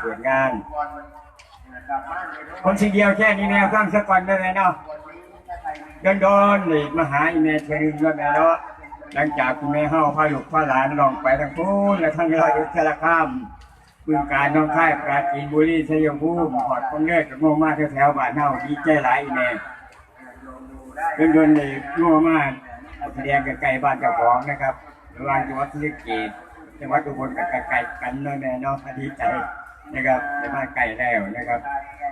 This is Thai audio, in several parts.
เปิดงานคนสิ่งเดียวแค่นี้แม่ฟังสักก่อนได้ไหมเนาะโดนโดนๆเลยมาหาอีเมลเทนึงด้วยแม่เนาะหลังจากคุณแม่เฮาพาลูกพาหลานลองไปทางพูนและทางเราอุตสารคามบึงการน้องค่ายปราจีนบุรีชัยภูมิหอดคงเลิศกับโมมาแถวบ้านเฮาดีใจหลายอีเมลโดนโดนๆเลยโมมาแสดงไกลบ้านเจ้าของนะครับระหว่างจังหวัดศรีสะเกษจังหวัดอุบลกับไกลกันเนาะแม่เนาะดีใจ นะครับได้มาไกลแล้วนะครับ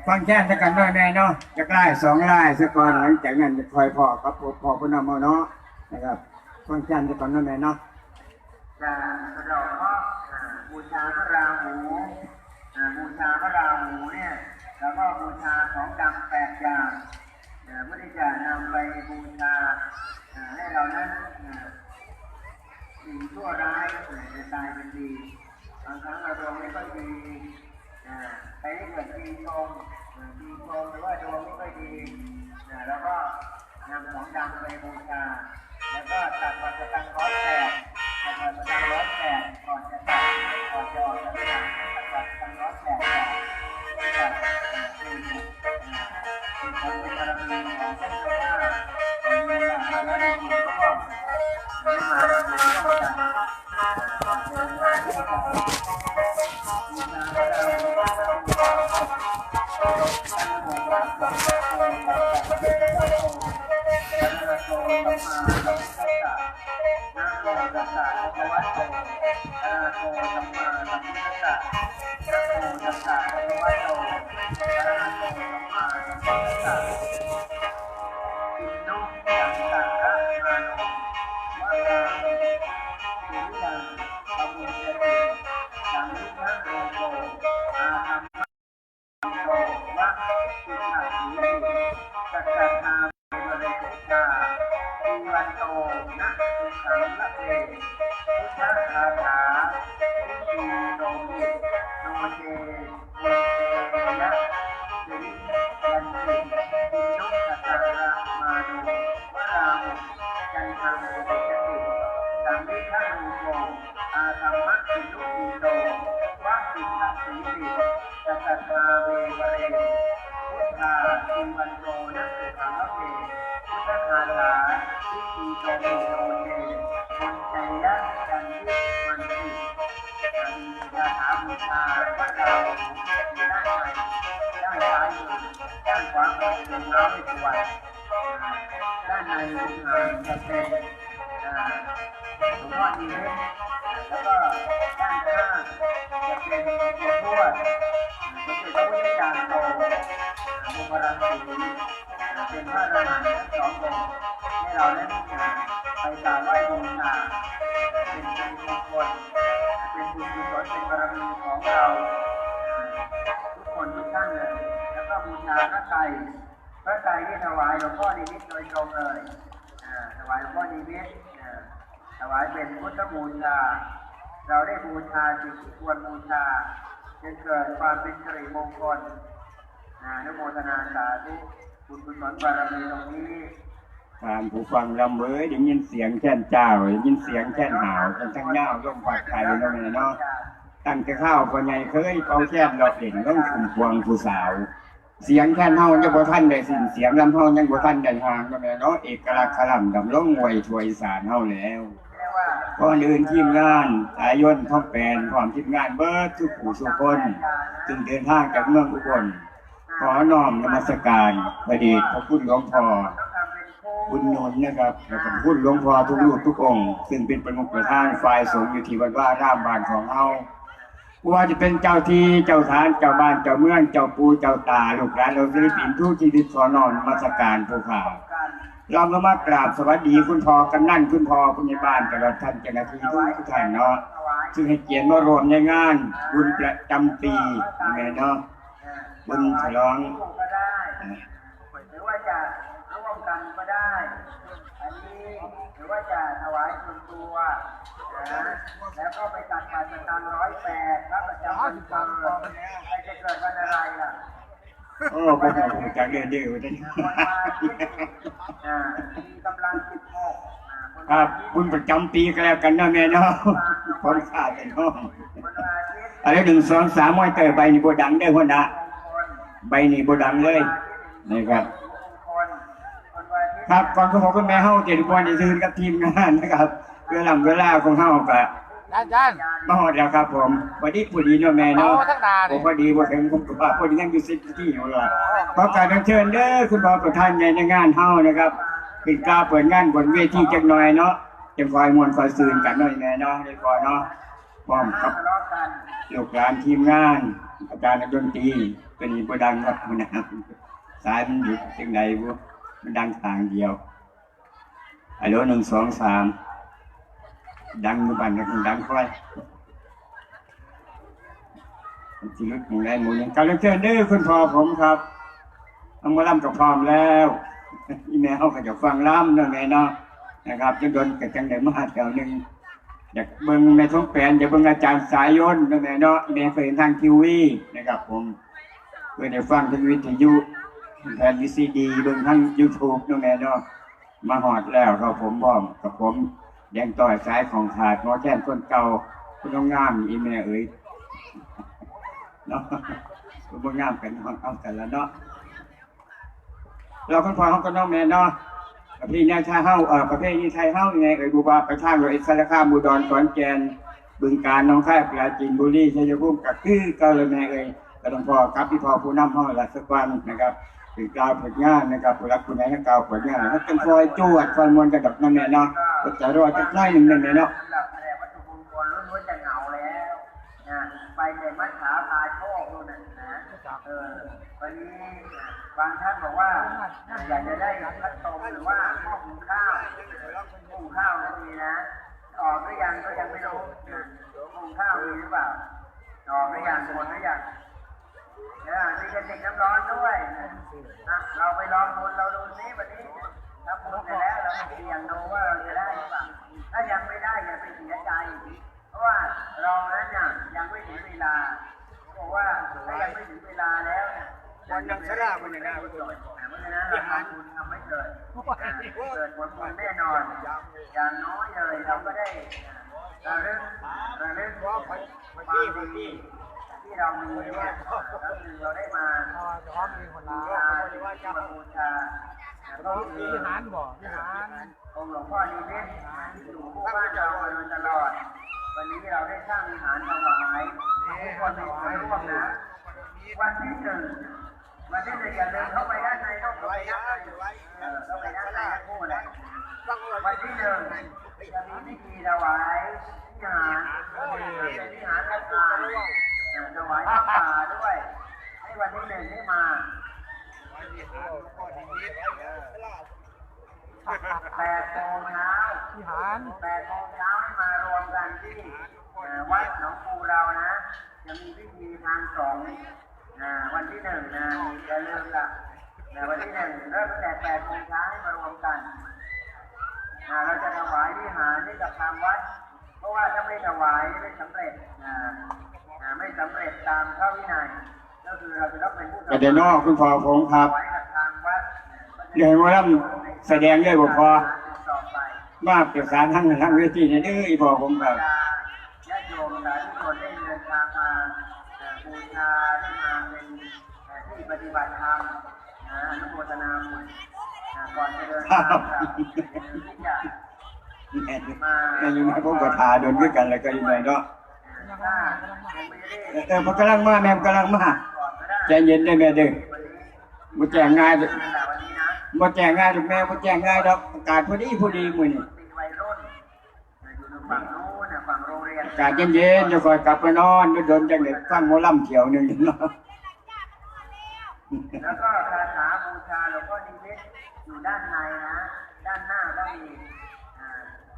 ฟังแค่สักกันด้วยแน่เนาะจะไล่สองไล่สักก่อนหลังจากนั้นจะคอยพ่อครับพ่อพนมเอาเนาะนะครับฟังแค่สักก่อนด้วยแน่เนาะจะสะเดอกราะห์อ่าบูชาพระราหูบูชาพระราหูเนี่ยแล้วก็บูชาของดำแปดอย่างเพื่อที่จะนำไปบูชาให้เรานั้นสิ่งชั่วร้ายจะตายเป็นดีบางครั้งเราดวงไม่ค่อยดี ใครที่เกิดปีชงปีชงหรือว่าดวงไม่ค่อยดีแล้วก็นำของดำไปบูชา แล้วก็ตัดปัจจัตังร้อนแปดตัด ทิวันโตนัสสุขังละเพพุทธคาถาทิฏฐิโตโมโนเจมันใจยะจันทิมันติอดีตยาถาบูชาพระเราด้านในด้านซ้ายมือด้านขวามือเป็นน้ำไม่สวยด้านในจะเป็นหลวงพ่อดีเวศแล้วก็ด้านข้างจะเป็นหลวงพ่อ มุขรังสีเป็นพระอรหันต์สององค์ให้เราได้ไปกราบไหว้บูชาเป็นเป็นมงคลเป็นบุญกุศลเป็นบารมีของเรา ทุกคนทุกท่านเลยแล้วก็บูชาพระไตรพระไตรที่ถวายหลวงพ่อนิมิตโดยตรงเลยถวายหลวงพ่อนิมิตอ่าถวายเป็นพุทธบูชา เราได้บูชาสิ่งที่ควรบูชาจนเกิดความเป็นสิริมงคล ทนาสาธุบุญกุศลบารมีตรงนี้ทานผู้ฟังลำเว้ยได้ยินเสียงแค่นเจ้าได้ยินเสียงแค่นหาวกันทั้งเงาย่อมปากไทยเนาะแม่เนาะตั้งแต่ข้าวพ่อใหญ่เคยเป่าแค่นดอกเด่นต้องคุมพวงผู้สาว เสียงแค่นเฮายังบ่ทันได้สิ้นเสียงลำเฮายังบ่ทันได้ห่างก็แม่เนาะเอกลักษณ์คลัมดำรงไว้ถวยสารเฮาแล้วก่อนอื่นทีมงานสายยนท้องแปลนพร้อมทีมงานเบิร์ดทุกผู้ทุกคน จึงเดินทางจากเมืองอุบล ขอน้อมนมัสการพระเดชพระคุณหลวงพ่อบุญนนท์นะครับแล้วก็คุณหลวงพ่อทุกรูปทุกองค์ซึ่งเป็นประมุขประธานฝ่ายสงฆ์อยู่ที่วัดว่าร่ามบ้านของเฮาว่าจะเป็นเจ้าที่เจ้าทานเจ้าบ้านเจ้าเมืองเจ้าปูเจ้าตาลูกหลานเราศิลปินทุกชีวิตขอนอนนมัสการผู้ข่าวเราก็มากราบสวัสดีคุณพ่อกำนันคุณพ่อผู้ใหญ่บ้านตลอดท่านเจ้าหน้าที่ทุกท่านเนาะซึ่งให้เกียรติมารวมในงานบุญประจำปียังไงเนาะ บุญฉลองหรือว่าจะร่วมกันก็ได้ อันนี้หรือว่าจะถวายส่วนตัวนะแล้วก็ไปตัดปัจจันร้อยแปดพระประจำวันเกิดใครจะเกิดวันอะไรล่ะโอ้ผมผมจากเดือนเดียวได้คนมาคิดอ่ามีกำลังสิบหกครับบุญประจำปีก็แล้วกันนะแม่เนาะคนข้าเป็นห้องคนาคิดอะไรหนึ่งสองสามมอยเตอร์ใบนี่บดังได้อหัวหน้า ใบนี่บดังเลยนะครับ ครับก่อนก็บอกคุณแม่เฮาเจ็ดวันจะซื้อกับทีมงานนะครับเวลาเวลาของเฮาก็จานจานมาฮอดแล้วครับผมพอดีพอดีเนาะแม่เนาะเอาทั้งนาดิผมพอดีบ่ถึงผมก็ว่าพอดียังอยู่ซิตี้อยู่ล่ะขอการเชิญเด้อคุณพ่อประธานใหญ่ในงานเฮานะครับเป็นกล้าวเปิดงานบนเวทีจักหน่อยเนาะจะคอยมวนคอยซื่นกันหน่อยแม่เนาะได้ก่อนเนาะพร้อมกับทะเลาะกันลูกหลานทีมงาน อาจารย์นักดนตรี เป็นบ่ดังครับมันนะสายมันอยู่จังใดบ่มันดังทางเดียวฮัลโหลหนึ่งสองสามดังอยู่บ้านก็ดังค่อยมันสิลุกอย่างไรหมูยังการเชิญเด้อคุณพ่อผมครับเอามาล่ำกับพร้อมแล้วอีแม่เขาก็จะฟังล่ำเนาะไงเนาะนะครับจังโดนกับจังไดมาแถวหนึ่งอยากเบิ่งในท้องแปลนอยากเบิ่งอาจารย์สายยนต์ตั้งแต่เนาะแม่เคยเห็นทางทีวีนะครับผม เคยได้ฟังทางวิทยุแผ่นวีซีดีเบิ่งทางยูทูบตั้งแต่เนาะมาหอดแล้วครับผมพร้อมกับผมแดงต่อยสายของขาดหมอแค่นคนเก่าคุณต้องงามอีแม่เอ้ยเนาะคุณบ่งงามกันเอาเอากันแล้วเนาะเราคนพอเขาก็น้องแม่เนาะประเพณีชาเฮาเอ่อประเพณีไทยเฮายังไงเอ่ยบูบาไปทางโดยอิสระคามบุดรขอนแก่นบึงการน้องค่ายปราจีนบุรีชัยภูมิก็คือเกาเลยแม่เอ่ย ก็ต้องพอกับพี่พ่อผู้นำเฮาละสักวันนะครับถึงกล่าวผลงานนะครับผู้รักผู้ใหญ่ให้กล่าวผลงานให้เป็นคอยจวดคอยมวลกระดับนั่นแหละเนาะก็จะรอจักหน้อยหนึ่งนั่นแหละเนาะสำหรับแสดงวัตถุมงคลล้วนๆจะเงาแล้วนะไปแต่มัดขาพาโชคนู่นะนะเออวันนี้บางท่านบอกว่าอยากจะได้พัดตมหรือว่าหม้อหุงข้าวหุงข้าวก็มีนะออกหรือยังก็ยังไม่รู้หุงข้าวมีหรือเปล่าออกหรือยังหมดหรือยัง เนี่ยมีกระติกน้ำร้อนด้วยนะนะเราไปลองดูเราดูนี้วันนี้ถ้าพูดไปแล้วเราเสี่ยงดูว่าเราจะได้หรือเปล่าถ้ายังไม่ได้อย่าไปเสียใจ เพราะว่าเรานั้นเนี่ยยังไม่ถึงเวลาบอกว่าถ้ายังไม่ถึงเวลาแล้วเนี่ยยังยังชราคนอย่างนั้นเพราะฉะนั้นเราทำบุญทำไม่เกิดเกิดผลบุญแน่นอน อย่างน้อยเลยเราก็ได้ระลึกระลึกความดี ที่เรามีเนี่ยก็คือเราได้มาพอจะพร้อมมีคนลาที่ว่าจะมาบูชาแล้วก็คือวิหารบ่วิหารองค์หลวงพ่อนิมิตที่อยู่คู่บ้านเราโดยตลอด วันนี้เราได้สร้างวิหารถวายทุกคนมีส่วนร่วมนะวันที่หนึ่งวันที่หนึ่งอย่าเดินเข้าไปด้านในเข้าไปด้านในเข้าไปด้านในคู่เลยวันที่หนึ่งจะมีพิธีถวายวิหารเป็นวิหารอาคารเออถวายพระป่าด้วย ให้วันที่หนึ่งได้มาแปดโมงเช้าวิหารแปดโมงเช้าให้มารวมกันที่เอ่อวัดหนองปูเรานะ จะมีพิธีทางสงฆ์นะวันที่หนึ่งนะอย่าลืมละนะวันที่หนึ่งเริ่มตั้งแต่แปดโมงเช้าให้มารวมกันนะเราจะถวายวิหารให้กับทางวัด เพราะว่าถ้าไม่ถวายไม่สำเร็จนะนะ ไม่สำเร็จตามพระวินัยก็คือเราจะต้องเป็นผู้ถวายก็เดี๋ยวนอกคุณพ่อผมครับถวายกับทางวัดเดี๋ยวมาล่ำแสดงด้วยบ่พอต่อไปมาเกี่ยวสารทั้งทั้งเวทีนี่เด้ออีพ่อผมครับญาติโยมสาธุชนได้เดินทางมาเอ่อบูชาได้มาเป็นเอ่อที่ปฏิบัติธรรมนะอนุโมทนาบุญนะก่อนจะเดินทางกลับที่จะแม่แม่อยู่ในพวกกระทาโดนด้วยกันแล้วก็อยู่ในเนาะ ถ้ายังไม่ได้เออมันกำลังมาแม่มันกำลังมาก่อนก็ได้ใจเย็นได้แม่เด้อวันนี้บ่แจ้งง่ายเด้อนั่นแหละวันนี้นะบ่แจ้งง่ายดอกแม่บ่แจ้งง่ายดอกอากาศพอดีพอดีมื้อนี้มีวัยรุ่นอยู่ตรงฝั่งนู้นน่ะฝั่งโรงเรียนอากาศเย็นๆจะคอยกลับไปนอนโดนจังได๋ฟังหมอลำเที่ยวหนึงเนาะแล้วก็คาถาบูชาหลวงพ่อนิมิตอยู่ด้านในนะ ด้านหน้าก็มีอ่า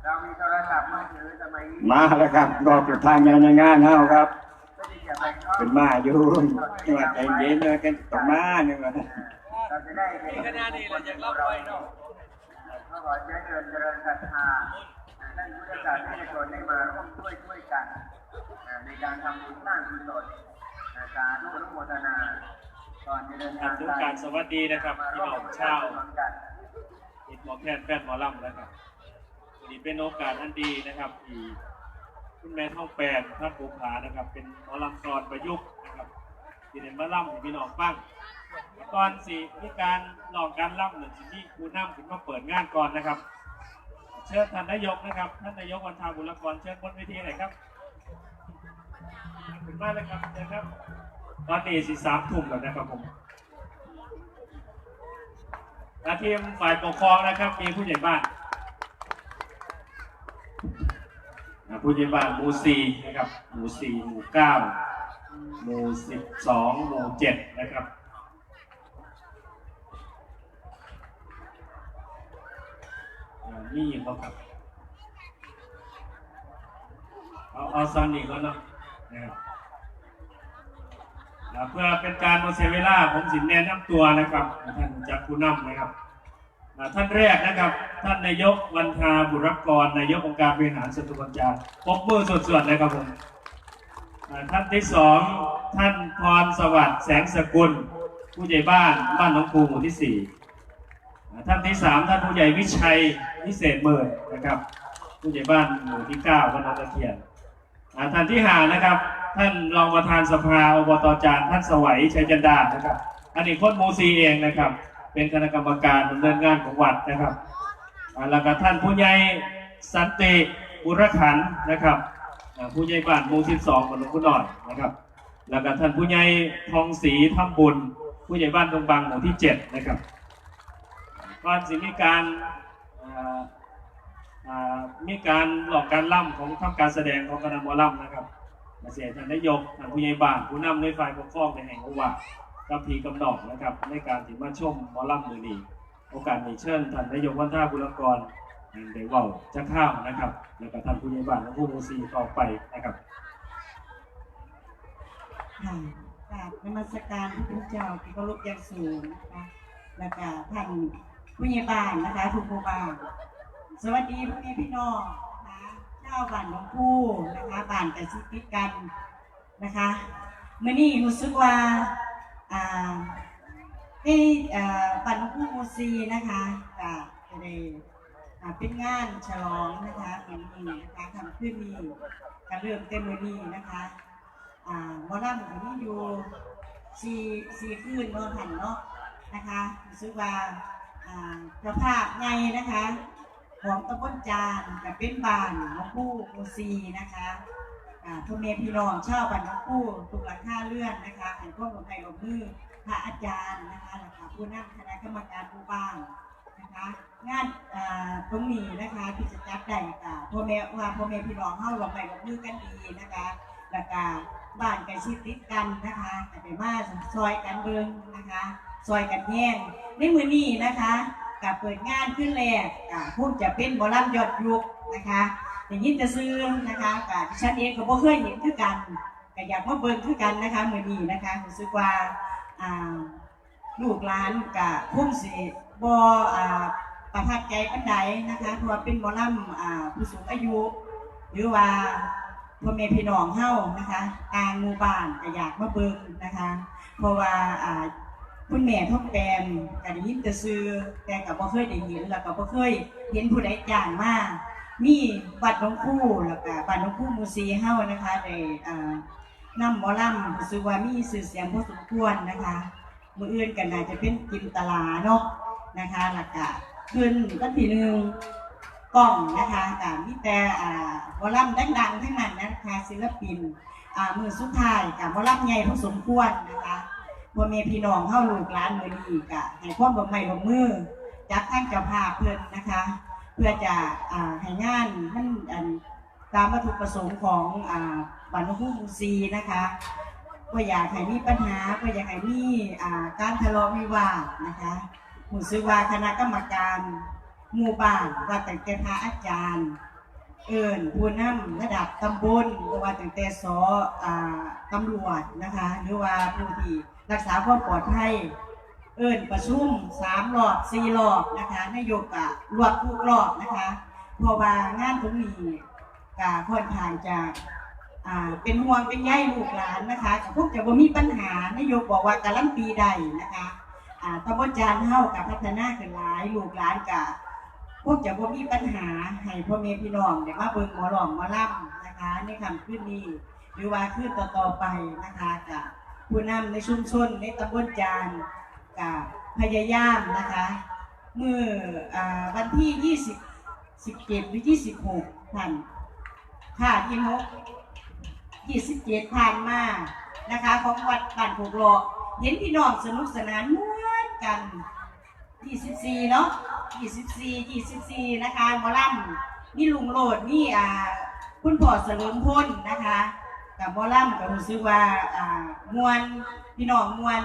เรามีโทรศัพท์มือถือสมัยนี้มาแล้วครับรอประธานงานในงานเฮาครับ ก็ที่จะไปท่องเป็นมาอยู่ว่าใจเย็นเลยกันต้องมานี่ว่าเราจะได้เป็นขนาดนี้เราจะเล่าไปเนาะก็ขอเชิญเชิญเจริญศรัทธาท่านพุทธศาสนิกชนได้มาร่วมช่วยช่วยกันอ่าในการทำบุญสร้างกุศลอ่าสาธุอนุโมทนาก่อนจะเดินครัทาบงทุกไปการสวัสดีนะครับมาพี่ร่วมน้องบุญสชาร้างวกุศลกันเห็นหมอแพทย์แฟนหมอลำแล้วครับวั นนี้เป็นโอกาสอันดีนะครับที่คุณแม่ท่องแปดท่านภูผานะครับ เป็นหมอลำกรประยุกต์นะครับที่เด่นมาล่ำพี่น้องฟังก่อนสิมีการลองการล่ำหนึ่งสิ่งที่ครูน้ำขึ้นมาเปิดงานก่อนนะครับ เชิญท่านนายกนะครับท่านนายกวันทาบุรกรเชิญบนเวทีหน่อยครับขอบคุณมากเลยครับเชิญครับตอนนี้สิสามทุ่มแล้วนะครับผมและทีมฝ่ายปกครองนะครับ มีผู้ใหญ่บ้านอ่า ผู้ใหญ่บ้านหมู่สี่นะครับหมู่สี่หมู่เก้าหมู่สิบสองหมู่เจ็ดนะครับนี่เขาครับเอาเอาซันนี่ก่อนเนาะนะครับเพื่อเป็นการโมเสียเวลาผมสินแนะนำตัวนะครับท่านจักรผู้นำนะครับ ท่านแรกนะครับ ท่านนายกวันทาบุรกรนายกองค์การบริหารส่วนตำบลจาปกมือสวดๆเลยครับผมท่านที่สองท่านพรสวัสดิ์แสงสกุล ผู้ใหญ่บ้านบ้านหน้องคูหมู่ที่สี่ท่านที่สามท่านผู้ใหญ่วิชัยวิเศษเมินนะครับ ผู้ใหญ่บ้านหมู่ที่เก้าบ้านน้องตะเคียนท่านที่ห้านะครับ ท่านรองประธานสภาอบตจานท่านสวัยชัยจันดานะครับอันนี้โคนโมซีเองนะครับ เป็นคณะกรรมการดำเนินงานของวัดนะครับแล้วก็ท่านผู้ใหญ่สันติบุรขันนะครับผู้ใหญ่บ้านหมู่สิบสองบ้านหลวงพุนอนนะครับ แล้วก็ท่านผู้ใหญ่ทองศรีทำบุญ ผู้ใหญ่บ้านตรงบางหมู่ที่เจ็ดนะครับก่อนสิมีการมีการหลอกการล่ำของทำการแสดงของคณะหมอล่ำนะครับมาเสียท่านนายกท่านผู้ใหญ่บ้านผู้นำในฝ่ายปกครองในแห่งจังหวัด กับพีกำนอกนะครับ ในการที่มาชมมอล่ำมือนีโอกาสนี้เชิญท่านนายกวันท่าบุรกรเดี๋ยวเว่าจะข้าวนะครับ แล้วก็ท่านผู้ใหญ่บ้านและผู้มูซีต่อไปนะครับค่ะกราบนมัสการพระพุทธเจ้าที่เคารพอย่างสูงนะคะแล้วก็ท่านผู้ใหญ่บ้านนะคะทุกหมู่บ้านสวัสดีพ่อแม่พี่น้องนะคะเจ้าบ้านหลวงพู่นะคะบ้านกันซิติดกันนะคะเมื่อนี้รู้สึกว่า อ่าได้อ่าบ้านหลวงพู่มูซีนะคะก็จะได้เป็นงานฉลองนะคะเป็นนี้นะคะทำขึ้นนี้ก็เริ่มเต็มมือนี้นะคะอ่าวันนั้นผมมีอยู่สี่สี่คืนเนหันเนาะนะคะรู้สึกว่าอ่าเจ้าภาพไงนะคะ ของตำบลจานกับเป็นบานหลวงปู่มูซีนะคะ ทุกเมพี่น้องชาวบ้านหลวงปู่ทุกหลังคาเลื่อนนะคะอันพวกลงไทยลงมือพระอาจารย์นะคะแล้วก็ผู้นำคณะกรรมการผู้บ้านนะคะงานตรงนี้นะคะที่จะจัดได้ค่ะพ่อแม่ว่าพ่อแม่พี่น้องเฮาลงไปลงมือกันดีนะคะแล้วก็บ้านกล้ชิดติดกันนะคะแต่ไปมาซอยกันเบิงนะคะซอยกันแย่งในมือนี้นะคะกับเปิดงานขึ้นแรกกับพูดจะเป็นบอลลัมยอดยุคนะคะ อย่างนี้จะซื้อนะคะกับดิฉันเองก็บ่เคยเห็นคือกันก็อยากมาเบิ่งคือกันนะคะมือนี้นะคะรู้สึกว่าอ่าลูกหลานกับพุ่มสิบอ่าประทับใจปันใดนะคะเพราะว่าเป็นบอลลัมอ่าผู้สูงอายุ หรือว่าพ่อแม่พี่น้องเฮานะคะต่างหมู่บ้านก็อยากมาเบิ่งนะคะ เพราะว่าอ่าคุณแม่ท่องแปมก็ได้ยินแต่ซื้อแต่ก็บ่เคยได้เห็นแล้วก็บ่เคยเห็นผู้ใดจ้างมา มีวัดหลวงปู่แล้วก็บ้านหลวงปู่มูซีเฮ้านะคะได้อ่านำหมอลำรู้สึกว่ามีชื่อเสียงพอสมควรนะคะมืออื่นก็น่าจะเป็นกินตลาเนาะนะคะแล้วก็ขึ้นวันที่หนึ่งกล้องนะคะกับมีแต่อ่าวอลลัมดังๆทั้งนั้นนะคะศิลปินอ่ามือสุดท้ายกับวอลลัมใหญ่พอสมควรนะคะพ่อแม่พี่น้องเข้าลูกหลานมือดีกะให้ความร่วมมือร่วมมือจากทางเจ้าภาพเพื่อนนะคะ เพื่อจะอ่าให้งานมันอันตามวัตถุประสงค์ของอ่าบันทุมูซีนะคะก็อยากให้มีปัญหาก็อยากให้มีอ่าการทะเลาะวิวาทนะคะหูซื้อว่าคณะกรรมการหมู่บ้านว่าตั้งแต่พระอาจารย์ เอิญผู้นำระดับตำบลหรือว่าตั้งแต่สอตำรวจนะคะหรือว่าผู้ที่รักษาความปลอดภัย เอิญประชุมสามรอบสี่รอบนะคะนายกกะรวบทุกรอบนะคะเพราะว่างานตรงนี้กะค่อนข้างจะอ่าเป็นห่วงเป็นใยลูกหลานนะคะพวกจะบ่มีปัญหานายกบอกว่าการันตีได้นะคะอ่าตำบลจานเฮากับพัฒนาขึ้นหลายลูกหลานกะพวกจะบ่มีปัญหาให้พ่อแม่พี่น้องได้มาเบิ่งหมอหลอมหมอล่ำนะคะในคำขึ้นนี้หรือว่าขึ้นต่อๆไปนะคะกับผู้นำในชุมชนในตำบลจาน กับพยายามนะคะเมื่อวันที่ 20 17หรือ26ท่านค่ะที่มก27ผ่านมานะคะ ของวัดบ้านผูกหลอกเห็นพี่น้องสนุกสนานม่วนกัน 24 เนาะ24 24 นะคะหมอลำนี่ลุงโลดนี่อ่าคุณพ่อเสริมพลนะคะ กับหมอลำก็รู้สึกว่าอ่ามวนพี่น้องมวน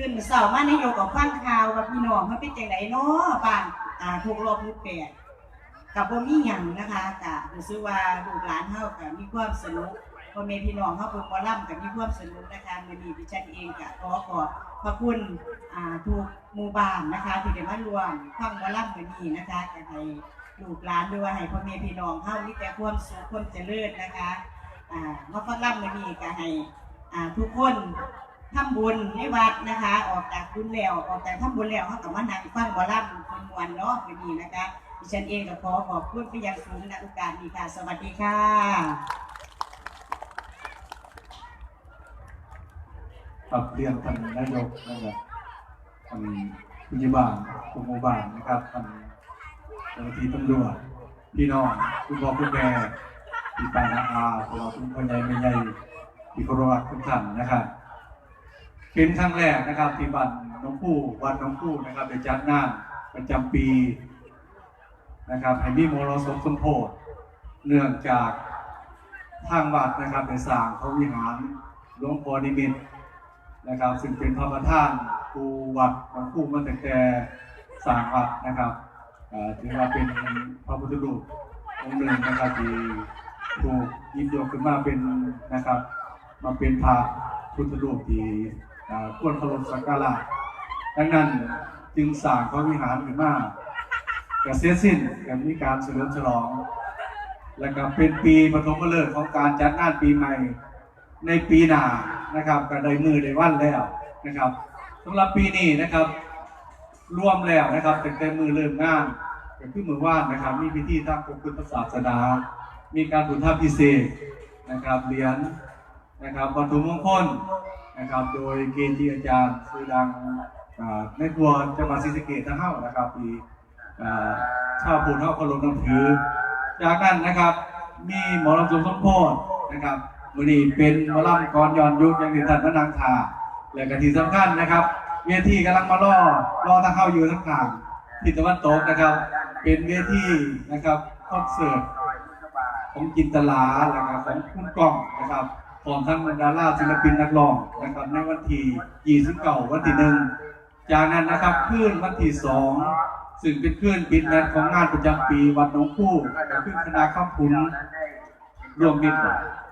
ตื่นเสาร์มาในโยกกับฟังข่าวกับพี่น้องมันเป็นจังไดเนาะบ้านอ่าถูกรอบมือแปดกับบ่มีหยังนะคะก็รู้สึกว่าลูกหลานเฮาก็มีความสนุกพ่อแม่พี่น้องเฮาเบิ่งหมอลำก็มีความสนุกนะคะมื้อนี้ดิฉันเองก็ขอขอบพระคุณอ่าทุกหมู่บ้านนะคะที่ได้มารวมฟังหมอลำมื้อนี้นะคะก็ให้ลูกหลานด้วยให้พ่อแม่พี่น้องเฮามีแต่ความสุขความเจริญนะคะอ่ามาฟังล่ำมานี่ก็ให้อ่าทุกคน ทำบุญในวัดนะคะ ออกจากบุญแล้วออกจากทำบุญแล้วเขาก็มานั่งฟังบอล่ำคนมวนเนาะวันนี้นะคะดิฉันเองก็ขอขอบคุณไปยังสูงในโอกาสนี้ค่ะ สวัสดีค่ะครับเรียนท่านนายกนะครับท่านผู้ใหญ่บ้านผู้หมู่บ้านนะครับท่านเจ้าหน้าที่ตำรวจพี่น้องคุณพ่อคุณแม่พี่ป้าน้าอาพวกเราคุณพ่อใหญ่แม่ใหญ่ที่เคารพรักทุกท่านนะครับ เป็นครั้งแรกนะครับที่บ้านน้องผู้วัดน้องผู้นะครับได้จัดงานประจำปีนะครับให้มีมรสมสมโพธเนื่องจากทางวัดนะครับได้สร้างพระวิหารหลวงพ่อนิมิตนะครับ ซึ่งเป็นพระประธานปูวัดของผู้มาตั้งแต่สร้างวัดนะครับถือว่าเป็นพระพุทธรูปองค์หนึ่งนะครับที่ถูกยิบยกขึ้นมาเป็นนะครับ มาเป็นพระพุทธรูปที่ ควรเคารพสักการะดังนั้นจึงสร้างพระวิหารขึ้นมาก็เสร็จสิ้นก็มีการเฉลิมฉลอง แล้วก็เป็นปีปฐมฤกษ์ของการจัดงานปีใหม่ในปีหน้านะครับก็ได้มือได้วันแล้วนะครับสำหรับปีนี้นะครับรวมแล้วนะครับตั้งแต่มือเริ่มงานก็คือมือว่านนะครับ มีพิธีทางพุทธศาสนา มีการบุญธรรมพิเศษนะครับเหรียญนะครับวัตถุมงคล นะครับ โดยเกจิอาจารย์ชื่อดังในทัวจังหวัดศรีสะเกษทั้งเฮ้านะครับที่ชาวพุทธเฮ้าเคารพนับถือ จากนั้นนะครับมีหมอลำสมสมโพธินะครับมือนี้เป็นหมอลำกรย้อนยุคยังติดทันพระนางทาและกที่สำคัญนะครับเวทีกำลังมาล่อรอทางเข้าอยู่ทั้งทางทิศตะวันตกนะครับ เป็นเวทีนะครับคอนเสิร์ตของจินตลาแล้วก็ของคุณกล้องนะครับ ของทั้งบรรดาราศิลปินนักร้องนะครับในวันที่29วันที่หนึ่งจากนั้นนะครับขึ้นวันที่สองซึ่งเป็นขึ้นปิดงานของงานประจำปีวัดหนองคู่ก็คือคณะข้ามพุนรวมมิตร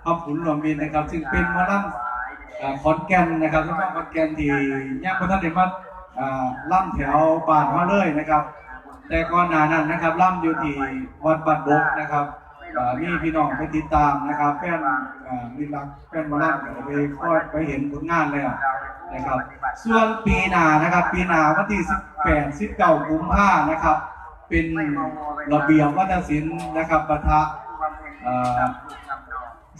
คำผุนรวมมิตรนะครับ ซึ่งเป็นมอลำอ่าขอนแก่นนะครับที่มาขอนแก่นที่ย่างพระท่านได้มาอ่าล่ำแถวบ้านมาเลยนะครับ แต่ก่อนหน้านั้นนะครับล่ำอยู่ที่วัดบัดบกนะครับ อ่พี่น้องไปติดตามนะครับแฟนมีรักแฟนมาล่ำก็ไปคอยไปเห็นผลงานแล้วนะครับส่วนปีหน้านะครับ ปีหน้าวันที่ 18 19กุมภานะครับ เป็นระเบียบวัฒนศิลป์นะครับปะทะ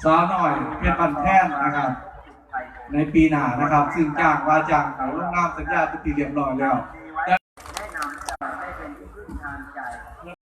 สาวน้อยเพชรบันแท่นนะครับ ในปีหน้านะครับ ซึ่งจ้างว่าจ้างเขาลงนามสัญญาเป็นทีเรียบร้อยแล้ว